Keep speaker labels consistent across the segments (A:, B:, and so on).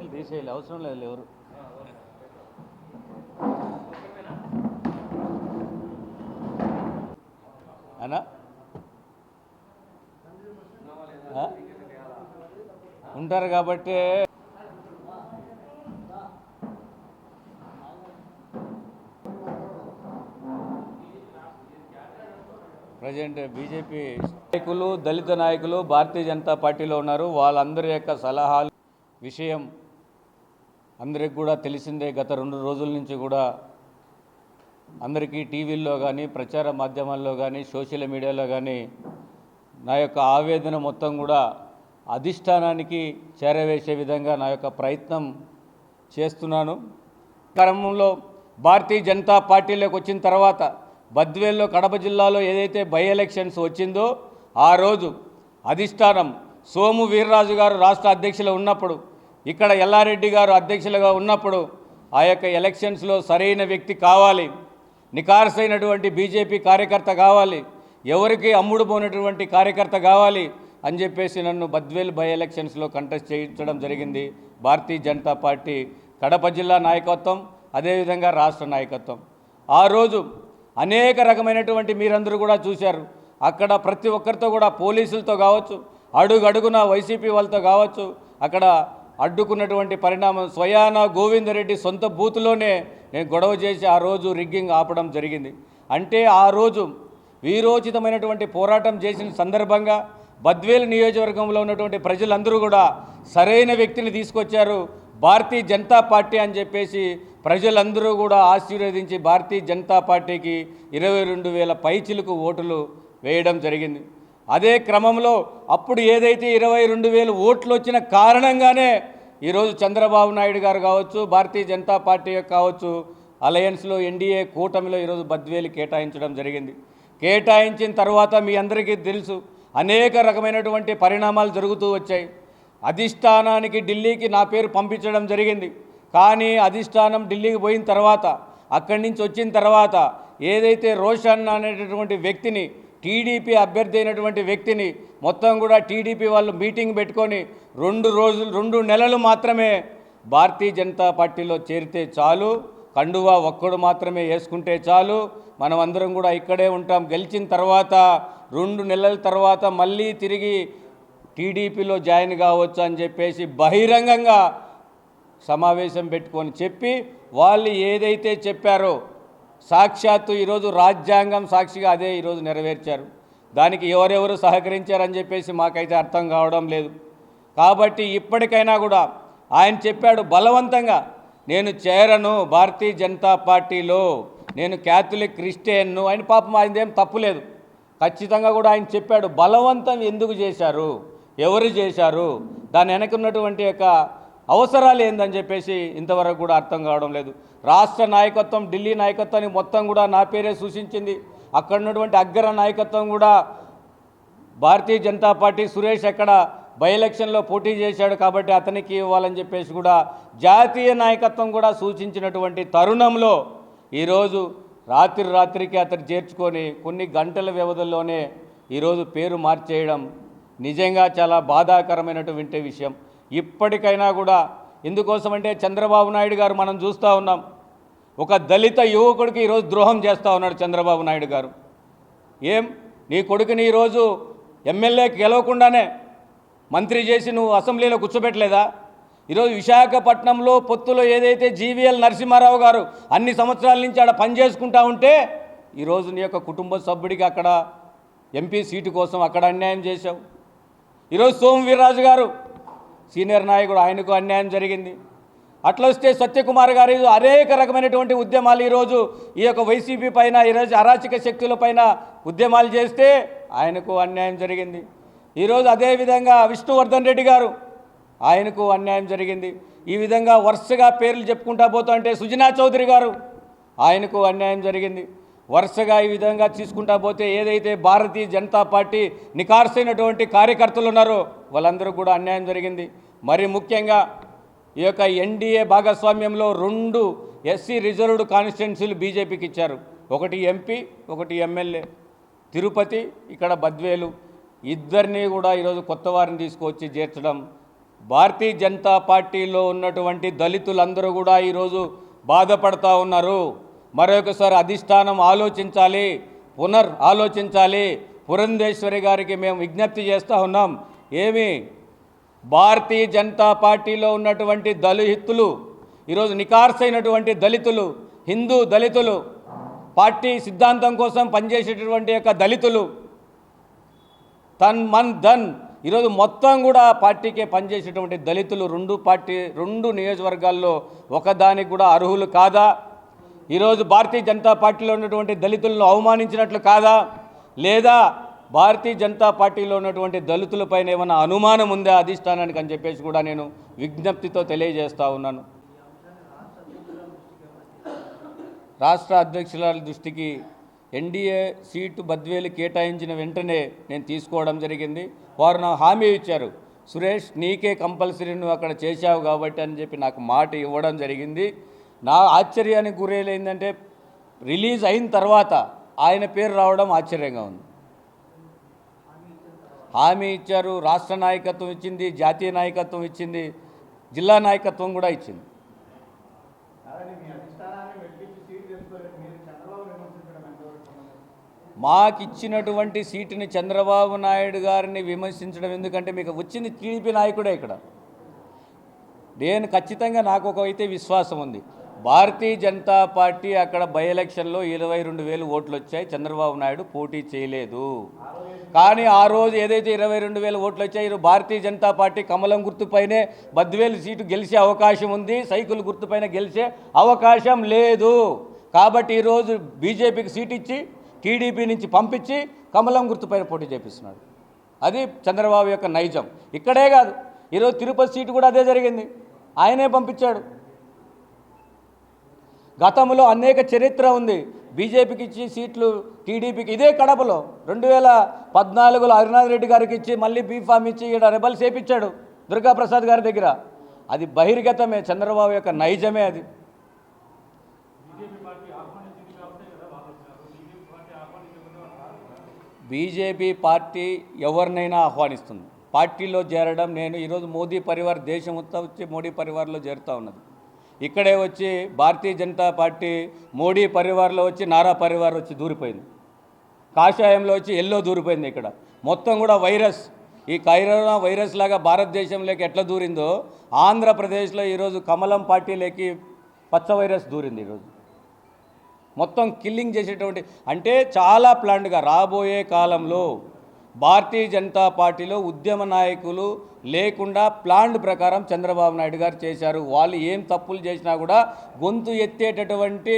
A: పేర్లు తీసేయాలి అవసరం లేదు ఎవరు. అనా ఉంటారు కాబట్టి. ప్రజెంట్ బీజేపీ నాయకులు దళిత నాయకులు భారతీయ జనతా పార్టీలో ఉన్నారు. వాళ్ళందరి యొక్క సలహాలు విషయం అందరికి కూడా తెలిసిందే గత రెండు రోజుల నుంచి కూడా అందరికీ టీవీల్లో కానీ ప్రచార మాధ్యమాల్లో కానీ సోషల్ మీడియాలో కానీ నా యొక్క ఆవేదన మొత్తం కూడా అధిష్టానానికి చేరవేసే విధంగా నా యొక్క ప్రయత్నం చేస్తున్నాను. క్రమంలో భారతీయ జనతా పార్టీలోకి వచ్చిన తర్వాత బద్వేల్లో కడప జిల్లాలో ఏదైతే బై ఎలక్షన్స్ వచ్చిందో ఆ రోజు అధిష్టానం సోము వీర్రాజు గారు రాష్ట్ర అధ్యక్షులు ఉన్నప్పుడు ఇక్కడ ఎల్లారెడ్డి గారు అధ్యక్షులుగా ఉన్నప్పుడు ఆ యొక్క ఎలక్షన్స్లో సరైన వ్యక్తి కావాలి. నికార్సైనటువంటి బీజేపీ కార్యకర్త కావాలి. ఎవరికి అమ్ముడు పోయినటువంటి కార్యకర్త కావాలి అని చెప్పేసి నన్ను బద్వేల్ బై ఎలక్షన్స్లో కంటెస్ట్ చేయించడం జరిగింది. భారతీయ జనతా పార్టీ కడప జిల్లా నాయకత్వం అదేవిధంగా రాష్ట్ర నాయకత్వం. ఆ రోజు అనేక రకమైనటువంటి మీరందరూ కూడా చూశారు. అక్కడ ప్రతి ఒక్కరితో కూడా పోలీసులతో కావచ్చు అడుగు అడుగున వైసీపీ వాళ్ళతో కావచ్చు అక్కడ అడ్డుకున్నటువంటి పరిణామం స్వయాన గోవిందరెడ్డి సొంత బూత్లోనే నేను గొడవ చేసి ఆ రోజు రిగ్గింగ్ ఆపడం జరిగింది. అంటే ఆ రోజు వీరోచితమైనటువంటి పోరాటం చేసిన సందర్భంగా బద్వేలు నియోజకవర్గంలో ఉన్నటువంటి ప్రజలందరూ కూడా సరైన వ్యక్తిని తీసుకొచ్చారు. భారతీయ జనతా పార్టీ అని చెప్పేసి ప్రజలందరూ కూడా ఆశీర్వదించి భారతీయ జనతా పార్టీకి ఇరవై రెండు వేల పైచిలకు ఓటులు వేయడం జరిగింది. అదే క్రమంలో అప్పుడు ఏదైతే ఇరవై రెండు వేలు ఓట్లు వచ్చిన కారణంగానే ఈరోజు చంద్రబాబు నాయుడు గారు కావచ్చు భారతీయ జనతా పార్టీ కావచ్చు అలయన్స్లో ఎన్డీఏ కూటమిలో ఈరోజు బద్వేలు కేటాయించడం జరిగింది. కేటాయించిన తర్వాత మీ అందరికీ తెలుసు అనేక రకమైనటువంటి పరిణామాలు జరుగుతూ వచ్చాయి. అధిష్టానానికి ఢిల్లీకి నా పేరు పంపించడం జరిగింది. కానీ అధిష్టానం ఢిల్లీకి పోయిన తర్వాత అక్కడి నుంచి వచ్చిన తర్వాత ఏదైతే రోషన్ అనేటటువంటి వ్యక్తిని టీడీపీ అభ్యర్థి అయినటువంటి వ్యక్తిని మొత్తం కూడా టీడీపీ వాళ్ళు మీటింగ్ పెట్టుకొని రెండు రోజులు రెండు నెలలు మాత్రమే భారతీయ జనతా పార్టీలో చేరితే చాలు. కండువా ఒక్కడు మాత్రమే వేసుకుంటే చాలు. మనం అందరం కూడా ఇక్కడే ఉంటాం. గెలిచిన తర్వాత రెండు నెలల తర్వాత మళ్ళీ తిరిగి టీడీపీలో జాయిన్ కావచ్చు అని చెప్పేసి బహిరంగంగా సమావేశం పెట్టుకొని చెప్పి వాళ్ళు ఏదైతే చెప్పారో సాక్షాత్తు ఈరోజు రాజ్యాంగం సాక్షిగా అదే ఈరోజు నెరవేర్చారు. దానికి ఎవరెవరు సహకరించారని చెప్పేసి మాకైతే అర్థం కావడం లేదు. కాబట్టి ఇప్పటికైనా కూడా ఆయన చెప్పాడు బలవంతంగా నేను చేరను భారతీయ జనతా పార్టీలో. నేను క్యాథలిక్ క్రిస్టియన్ను. ఆయన పాపం ఆయనదేం తప్పులేదు ఖచ్చితంగా కూడా ఆయన చెప్పాడు బలవంతం ఎందుకు చేశారు? ఎవరు చేశారు? దాని వెనక ఉన్నటువంటి యొక్క అవసరాలు ఏందని చెప్పేసి ఇంతవరకు కూడా అర్థం కావడం లేదు. రాష్ట్ర నాయకత్వం ఢిల్లీ నాయకత్వాన్ని మొత్తం కూడా నా పేరే సూచించింది. అక్కడ ఉన్నటువంటి అగ్ర నాయకత్వం కూడా భారతీయ జనతా పార్టీ సురేష్ ఎక్కడ బై ఎలక్షన్లో పోటీ చేశాడు కాబట్టి అతనికి ఇవ్వాలని చెప్పేసి కూడా జాతీయ నాయకత్వం కూడా సూచించినటువంటి తరుణంలో ఈరోజు రాత్రి రాత్రికి అతను చేర్చుకొని కొన్ని గంటల వ్యవధిలోనే ఈరోజు పేరు మార్చేయడం నిజంగా చాలా బాధాకరమైనటువంటి విషయం. ఇప్పటికైనా కూడా ఎందుకోసమంటే చంద్రబాబు నాయుడు గారు మనం చూస్తూ ఉన్నాం. ఒక దళిత యువకుడికి ఈరోజు ద్రోహం చేస్తూ ఉన్నాడు చంద్రబాబు నాయుడు గారు. ఏం? నీ కొడుకుని ఈరోజు ఎమ్మెల్యే గెలవకుండానే మంత్రి చేసి నువ్వు అసెంబ్లీలో కూర్చోబెట్టలేదా? ఈరోజు విశాఖపట్నంలో పొత్తులో ఏదైతే జీవీఎల్ నరసింహారావు గారు అన్ని సంవత్సరాల నుంచి ఆడ పనిచేసుకుంటా ఉంటే ఈరోజు నీ యొక్క కుటుంబ సభ్యుడికి అక్కడ ఎంపీ సీటు కోసం అక్కడ అన్యాయం చేశావు. ఈరోజు సోము వీర్రాజు గారు సీనియర్ నాయకుడు ఆయనకు అన్యాయం జరిగింది. అట్లొస్తే సత్యకుమార్ గారు అనేక రకమైనటువంటి ఉద్యమాలు ఈరోజు ఈ యొక్క వైసీపీ పైన ఈరోజు అరాచక శక్తుల పైన ఉద్యమాలు చేస్తే ఆయనకు అన్యాయం జరిగింది. ఈరోజు అదేవిధంగా విష్ణువర్ధన్ రెడ్డి గారు ఆయనకు అన్యాయం జరిగింది. ఈ విధంగా వరుసగా పేర్లు చెప్పుకుంటా పోతుంటే సుజనా చౌదరి గారు ఆయనకు అన్యాయం జరిగింది. వరుసగా ఈ విధంగా తీసుకుంటా పోతే ఏదైతే భారతీయ జనతా పార్టీ నికార్సైనటువంటి కార్యకర్తలు ఉన్నారో వాళ్ళందరూ కూడా అన్యాయం జరిగింది. మరి ముఖ్యంగా ఈ యొక్క ఎన్డీఏ భాగస్వామ్యంలో రెండు ఎస్సీ రిజర్వ్డ్ కాన్స్టిట్యున్సీలు బీజేపీకి ఇచ్చారు. ఒకటి ఎంపీ ఒకటి ఎమ్మెల్యే. తిరుపతి ఇక్కడ బద్వేలు. ఇద్దరిని కూడా ఈరోజు కొత్త వారిని తీసుకొచ్చి చేర్చడం. భారతీయ జనతా పార్టీలో ఉన్నటువంటి దళితులందరూ కూడా ఈరోజు బాధపడతా ఉన్నారు. మరొకసారి అధిష్టానం ఆలోచించాలి పునర్ ఆలోచించాలి పురంధేశ్వరి గారికి మేము విజ్ఞప్తి చేస్తూ ఉన్నాం. ఏమి? భారతీయ జనతా పార్టీలో ఉన్నటువంటి దళితులు ఈరోజు నికార్సైనటువంటి దళితులు హిందూ దళితులు పార్టీ సిద్ధాంతం కోసం పనిచేసేటటువంటి యొక్క దళితులు తన్ మన్ ధన్ ఈరోజు మొత్తం కూడా పార్టీకే పనిచేసేటువంటి దళితులు రెండు పార్టీ రెండు నియోజకవర్గాల్లో ఒకదానికి కూడా అర్హులు కాదా? ఈరోజు భారతీయ జనతా పార్టీలో ఉన్నటువంటి దళితులను అవమానించినట్లు కాదా? లేదా భారతీయ జనతా పార్టీలో ఉన్నటువంటి దళితులపైన ఏమైనా అనుమానం ఉందా అధిష్టానానికి అని చెప్పేసి కూడా నేను విజ్ఞప్తితో తెలియజేస్తూ ఉన్నాను. రాష్ట్ర అధ్యక్షుల దృష్టికి ఎన్డీఏ సీటు బద్వేలు కేటాయించిన వెంటనే నేను తీసుకోవడం జరిగింది. వారు నా హామీ ఇచ్చారు. సురేష్ నీకే కంపల్సరీ నువ్వు అక్కడ చేశావు కాబట్టి అని చెప్పి నాకు మాట ఇవ్వడం జరిగింది. నా ఆశ్చర్యానికి గురేలు ఏంటంటే రిలీజ్ అయిన తర్వాత ఆయన పేరు రావడం ఆశ్చర్యంగా ఉంది. హామీ ఇచ్చారు రాష్ట్ర నాయకత్వం ఇచ్చింది జాతీయ నాయకత్వం ఇచ్చింది జిల్లా నాయకత్వం కూడా ఇచ్చింది? మాకు ఇచ్చినటువంటి సీటుని చంద్రబాబు నాయుడు గారిని విమర్శించడం ఎందుకంటే మీకు వచ్చింది టీడీపీ నాయకుడే ఇక్కడ. నేను ఖచ్చితంగా నాకు ఒక అయితే విశ్వాసం ఉంది. భారతీయ జనతా పార్టీ అక్కడ బై ఎలక్షన్లో ఇరవై రెండు వేలు ఓట్లు వచ్చాయి చంద్రబాబు నాయుడు పోటీ చేయలేదు. కానీ ఆ రోజు ఏదైతే ఇరవై రెండు వేల ఓట్లు వచ్చాయో భారతీయ జనతా పార్టీ కమలం గుర్తుపైనే బద్వేలు సీటు గెలిచే అవకాశం ఉంది. సైకిల్ గుర్తుపైన గెలిచే అవకాశం లేదు. కాబట్టి ఈరోజు బీజేపీకి సీట్ ఇచ్చి టీడీపీ నుంచి పంపించి కమలం గుర్తుపైన పోటీ చేపిస్తున్నాడు. అది చంద్రబాబు యొక్క నైజం. ఇక్కడే కాదు ఈరోజు తిరుపతి సీటు కూడా అదే జరిగింది. ఆయనే పంపించాడు. గతంలో అనేక చరిత్ర ఉంది. బీజేపీకి ఇచ్చి సీట్లు టీడీపీకి ఇదే కడపలో. రెండు వేల పద్నాలుగులో హరినాథ్ రెడ్డి గారికి ఇచ్చి మళ్ళీ బీఫామ్ ఇచ్చి ఈడ రెబల్ చేపించాడు దుర్గాప్రసాద్ గారి దగ్గర. అది బహిర్గతమే చంద్రబాబు యొక్క నైజమే అది. బీజేపీ పార్టీ ఎవరినైనా ఆహ్వానిస్తుంది. పార్టీలో చేరడం నేను ఈరోజు మోదీ పరివార్ దేశం వచ్చి మోడీ పరివార్లో చేరుతూ ఉన్నది. ఇక్కడే వచ్చి భారతీయ జనతా పార్టీ మోడీ పరివార్లో వచ్చి నారా పరివార్ వచ్చి దూరిపోయింది. కాషాయంలో వచ్చి ఎల్లో దూరిపోయింది ఇక్కడ. మొత్తం కూడా వైరస్. ఈ కరోనా వైరస్ లాగా భారతదేశంలోకి ఎట్లా దూరిందో ఆంధ్రప్రదేశ్లో ఈరోజు కమలం పార్టీలోకి పచ్చ వైరస్ దూరింది ఈరోజు. మొత్తం కిల్లింగ్ చేసేటువంటి అంటే చాలా ప్లాంట్గా రాబోయే కాలంలో భారతీయ జనతా పార్టీలో ఉద్యమ నాయకులు లేకుండా ప్లాండ్ ప్రకారం చంద్రబాబు నాయుడు గారు చేశారు. వాళ్ళు ఏం తప్పులు చేసినా కూడా గొంతు ఎత్తేటటువంటి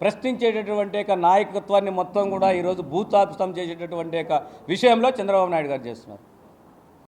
A: ప్రశ్నించేటటువంటి యొక్క నాయకత్వాన్ని మొత్తం కూడా ఈరోజు భూతాపితం చేసేటటువంటి యొక్క విషయంలో చంద్రబాబు నాయుడు గారు చేస్తున్నారు.